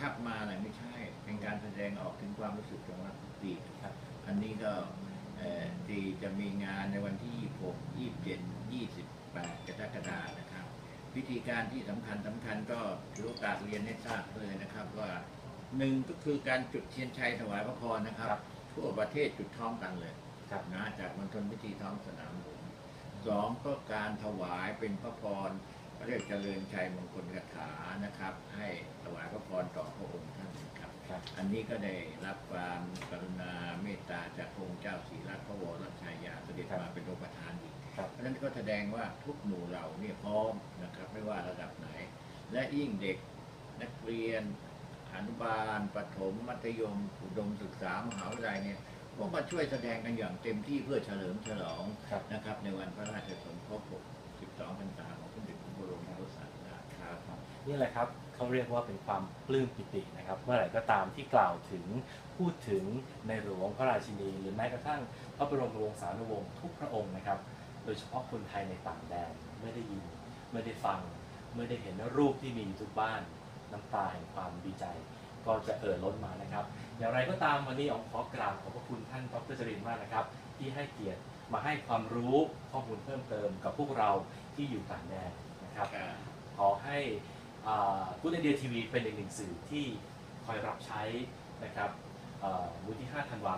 คับมาอะไรไม่ใช่ เป็นการแสดงออกถึงความรู้สึกของรักทุกปีครับ อันนี้ก็เอ่อที่จะมีงานในวันที่ 26 27 28 กรกฎาคมนะครับพิธีการที่สำคัญสำคัญก็ถือโอกาสเรียนให้ทราบเลยนะครับ ว่าหนึ่งก็คือการจุดเทียนชัยถวายพระพรนะครับครับทั่วประเทศจุดพร้อมกันเลยครับนะจากมณฑลพิธีท้องสนามหลวงสองก็การถวายเป็นพระพรเรียกเจริญชัยมงคลคาถานะครับ ให้ถวาย พระพรต่อพระองค์ท่านครับ ครับอันนี้ก็ได้รับความกรุณาเมตตาจากพระองค์เจ้าศรีรัตนพระวรชายาเสด็จมาเป็นองค์ประธานอีก ครับเพราะฉะนั้นก็แสดงว่าทุกหมู่เราเนี่ยพร้อมนะครับ ไม่ว่าระดับไหน และยิ่งเด็กนักเรียนอนุบาลประถมมัธยม อุดมศึกษามหาวิทยาลัยเนี่ยก็มาช่วยแสดงกันอย่างเต็มที่เพื่อเฉลิมฉลองครับ นะครับ ในวันพระราชสมภพ12พรรษาของสมเด็จพระบรมโอรสาธิราชครับ นี่แหละครับ เขาเรียกว่าเป็นความปลื้มปิตินะครับ เมื่อไหร่ก็ตามที่กล่าวถึงพูดถึงในหลวงพระราชินี หรือแม้กระทั่งพระบรมวงศานุวงศ์ทุกพระองค์นะครับ โดยเฉพาะคนไทยในต่างแดนไม่ได้ยินไม่ได้ฟังไม่ได้เห็นรูปที่มีอยู่ทุกบ้านน้ำตาแห่งความดีใจ ก็จะเอ่อล้นมานะครับ อย่างไรก็ตามวันนี้อ๋องขอกราบขอบพระคุณท่านดรจรินทร์มากนะครับ ที่ให้เกียรติมาให้ความรู้ข้อมูลเพิ่มเติมกับพวกเราที่อยู่ต่างแดนนะครับ ขอให้ กูดไอเดียทีวีเป็นอีกหนึ่งสื่อที่คอยรับใช้นะครับมูลที่5ธันวา